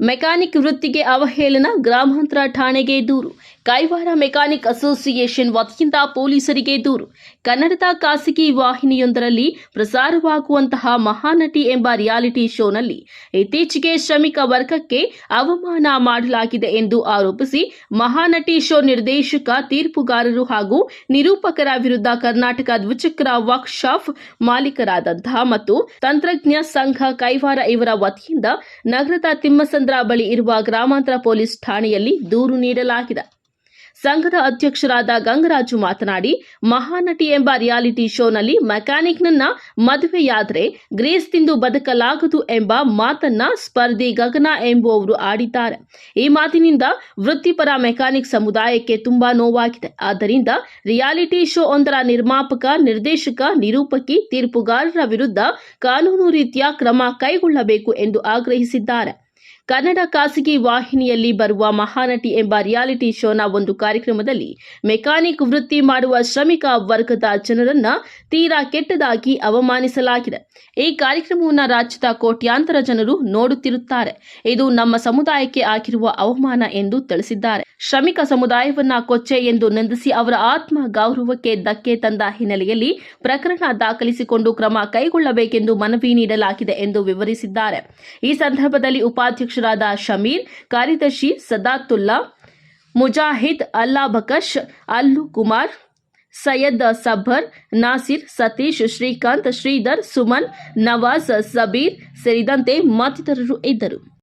Mechanic ವೃತ್ತಿಗೆ ಅವಹೇಳನ ಗ್ರಾಮಾಂತರ ಠಾಣೆಗೆ ದೂರು. ಕೈವಾರ ಮೆಕ್ಯಾನಿಕ್ ಅಸೋಸಿಯೇಷನ್ ವತಿಯಿಂದ ಪೊಲೀಸರಿಗೆ ದೂರು. ಕನ್ನಡದ ಖಾಸಗಿ ವಾಹಿನಿಯೊಂದರಲ್ಲಿ ಪ್ರಸಾರವಾಗುವಂತಹ ಮಹಾನಟಿ ಎಂಬ ರಿಯಾಲಿಟಿ ಶೋನಲ್ಲಿ ಇತ್ತೀಚೆಗೆ ಶ್ರಮಿಕ ವರ್ಗಕ್ಕೆ ಅವಮಾನ ಮಾಡಲಾಗಿದೆ ಎಂದು ಆರೋಪಿಸಿ ಮಹಾನಟಿ ಶೋ ನಿರ್ದೇಶಕ, ತೀರ್ಪುಗಾರರು ಹಾಗೂ ನಿರೂಪಕರ ವಿರುದ್ಧ ಕರ್ನಾಟಕ ದ್ವಿಚಕ್ರ ವರ್ಕ್ಶಾಪ್ ಮಾಲೀಕರಾದಂತಹ ಮತ್ತು ತಂತ್ರಜ್ಞ ಸಂಘ ಕೈವಾರ ಇವರ ವತಿಯಿಂದ ನಗರದ ತಿಮ್ಮಸಂದ್ರ ಬಳಿ ಇರುವ ಗ್ರಾಮಾಂತರ ಪೊಲೀಸ್ ಠಾಣೆಯಲ್ಲಿ ದೂರು ನೀಡಲಾಗಿದೆ. ಸಂಘದ ಅಧ್ಯಕ್ಷರಾದ ಗಂಗರಾಜು ಮಾತನಾಡಿ ಮಹಾನಟಿ ಎಂಬ ರಿಯಾಲಿಟಿ ಶೋನಲ್ಲಿ ಮೆಕ್ಯಾನಿಕ್ನನ್ನ ಮದುವೆಯಾದರೆ ಗ್ರೇಸ್ ತಿಂದು ಬದುಕಲಾಗದು ಎಂಬ ಮಾತನ್ನ ಸ್ಪರ್ಧಿ ಗಗನ ಎಂಬುವವರು ಆಡಿದ್ದಾರೆ. ಈ ಮಾತಿನಿಂದ ವೃತ್ತಿಪರ ಮೆಕ್ಯಾನಿಕ್ ಸಮುದಾಯಕ್ಕೆ ತುಂಬಾ ನೋವಾಗಿದೆ. ಆದ್ದರಿಂದ ರಿಯಾಲಿಟಿ ಶೋ ಒಂದರ ನಿರ್ಮಾಪಕ, ನಿರ್ದೇಶಕ, ನಿರೂಪಕಿ, ತೀರ್ಪುಗಾರರ ವಿರುದ್ಧ ಕಾನೂನು ರೀತಿಯ ಕ್ರಮ ಕೈಗೊಳ್ಳಬೇಕು ಎಂದು ಆಗ್ರಹಿಸಿದ್ದಾರೆ. ಕನ್ನಡ ಖಾಸಗಿ ವಾಹಿನಿಯಲ್ಲಿ ಬರುವ ಮಹಾನಟಿ ಎಂಬ ರಿಯಾಲಿಟಿ ಶೋನ ಒಂದು ಕಾರ್ಯಕ್ರಮದಲ್ಲಿ ಮೆಕ್ಯಾನಿಕ್ ವೃತ್ತಿ ಮಾಡುವ ಶ್ರಮಿಕ ವರ್ಗದ ಜನರನ್ನ ತೀರಾ ಕೆಟ್ಟದಾಗಿ ಅವಮಾನಿಸಲಾಗಿದೆ. ಈ ಕಾರ್ಯಕ್ರಮವನ್ನು ರಾಜ್ಯದ ಕೋಟ್ಯಾಂತರ ಜನರು ನೋಡುತ್ತಿರುತ್ತಾರೆ. ಇದು ನಮ್ಮ ಸಮುದಾಯಕ್ಕೆ ಆಗಿರುವ ಅವಮಾನ ಎಂದು ತಿಳಿಸಿದ್ದಾರೆ. ಶ್ರಮಿಕ ಸಮುದಾಯವನ್ನ ಕೊಚ್ಚೆ ಎಂದು ನಿಂದಿಸಿ ಅವರ ಆತ್ಮ ಗೌರವಕ್ಕೆ ಧಕ್ಕೆ ತಂದ ಹಿನ್ನೆಲೆಯಲ್ಲಿ ಪ್ರಕರಣ ದಾಖಲಿಸಿಕೊಂಡು ಕ್ರಮ ಕೈಗೊಳ್ಳಬೇಕೆಂದು ಮನವಿ ನೀಡಲಾಗಿದೆ ಎಂದು ವಿವರಿಸಿದ್ದಾರೆ. ಈ ಸಂದರ್ಭದಲ್ಲಿ ಉಪಾಧ್ಯಕ್ಷರಾದ ಶಮೀರ್, ಕಾರ್ಯದರ್ಶಿ ಸದಾತುಲ್ಲಾ, ಮುಜಾಹಿದ್ ಅಲ್ಲಾ ಬಕಶ್ ಅಲ್ಲು ಕುಮಾರ್, ಸೈಯದ್ ಸಬ್ಬರ್ ನಾಸಿರ್, ಸತೀಶ್, ಶ್ರೀಕಾಂತ್, ಶ್ರೀಧರ್, ಸುಮನ್, ನವಾಜ್, ಸಬೀರ್ ಸೇರಿದಂತೆ ಮತ್ತಿತರರು ಇದ್ದರು.